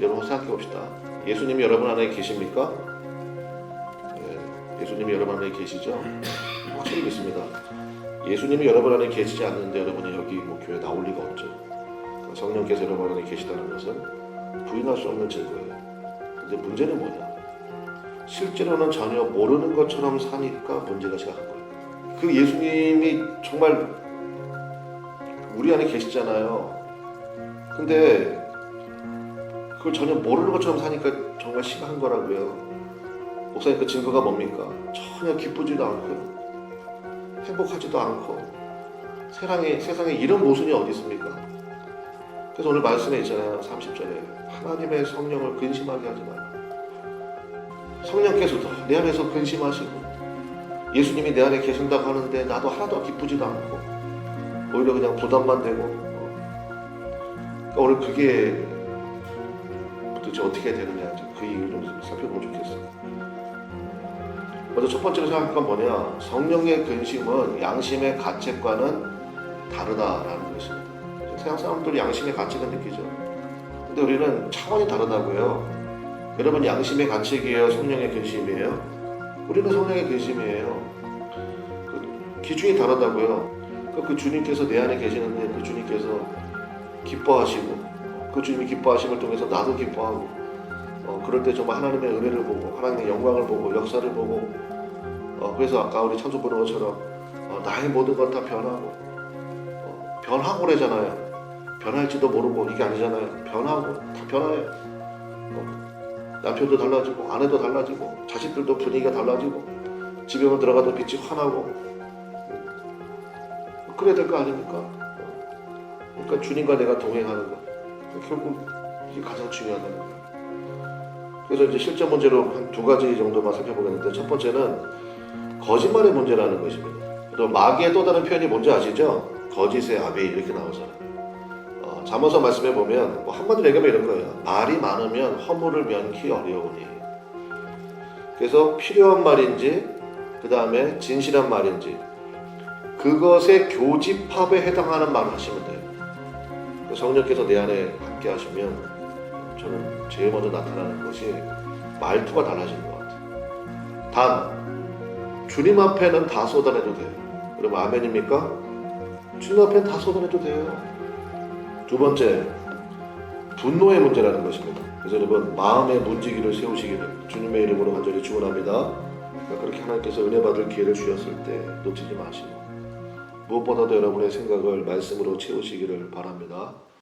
여러분 생각해 봅시다. 예수님이 여러분 안에 계십니까? 네, 예수님이 여러분 안에 계시죠? 확실히 믿습니다. 예수님이 여러분 안에 계시지 않는데 여러분이 여기 뭐 교회 나올 리가 없죠. 그러니까 성령께서 여러분 안에 계시다는 것은 부인할 수 없는 증거예요. 근데 문제는 뭐냐? 실제로는 전혀 모르는 것처럼 사니까 문제가 시작한 거예요. 그 예수님이 정말 우리 안에 계시잖아요. 근데 그걸 전혀 모르는 것처럼 사니까 정말 심한 거라고요. 목사님 그 증거가 뭡니까? 전혀 기쁘지도 않고요. 행복하지도 않고 세상에 세상에 이런 모순이 어디 있습니까? 그래서 오늘 말씀에 있잖아요. 30절에 하나님의 성령을 근심하게 하지 마라. 성령께서도 내 안에서 근심하시고 예수님이 내 안에 계신다고 하는데 나도 하나도 기쁘지도 않고 오히려 그냥 부담만 되고 어. 그러니까 오늘 그게 도대체 어떻게 되느냐 그 이유를 좀 살펴보면 좋겠어요. 먼저 첫 번째로 생각할 건 뭐냐 성령의 근심은 양심의 가책과는 다르다라는 것입니다. 세상 사람들이 양심의 가책은 느끼죠. 근데 우리는 차원이 다르다고요. 여러분 양심의 가책이에요, 성령의 근심이에요? 우리는 성령의 근심이에요. 그 기준이 다르다고요. 그, 그 주님께서 내 안에 계시는데 그 주님께서 기뻐하시고 그 주님이 기뻐하심을 통해서 나도 기뻐하고 어, 그럴 때 정말 하나님의 은혜를 보고 하나님의 영광을 보고 역사를 보고 어, 그래서 아까 우리 찬송 보는 것처럼 어, 나의 모든 건다 변하고 어, 변하고래잖아요. 변할지도 모르고 이게 아니잖아요. 변하고 다 변해요. 어, 남편도 달라지고 아내도 달라지고 자식들도 분위기가 달라지고 집에 오면 들어가도 빛이 환하고 음, 그래야 될 거 아닙니까? 어, 그러니까 주님과 내가 동행하는 것 결국 이게 가장 중요하다는 거예요. 그래서 이제 실전 문제로 한 두 가지 정도만 살펴보겠는데 첫 번째는 거짓말의 문제라는 것입니다. 그리고 마귀의 또 다른 표현이 뭔지 아시죠? 거짓의 아베 이렇게 나오잖아요. 어, 잠언서 말씀해 보면 뭐 한마디로 얘기하면 이런 거예요. 말이 많으면 허물을 면키 어려우니. 그래서 필요한 말인지 그 다음에 진실한 말인지 그것의 교집합에 해당하는 말을 하시면 돼요. 그 성령께서 내 안에 함께 하시면 저는 제일 먼저 나타나는 것이 말투가 달라지는 것 같아요. 단 주님 앞에는 다 쏟아내도 돼요. 여러분 아멘입니까? 주님 앞에는 다 쏟아내도 돼요. 두 번째 분노의 문제라는 것입니다. 그래서 여러분 마음의 문지기를 세우시기를 주님의 이름으로 간절히 축원합니다. 그러니까 그렇게 하나님께서 은혜 받을 기회를 주셨을 때 놓치지 마시고 무엇보다도 여러분의 생각을 말씀으로 채우시기를 바랍니다.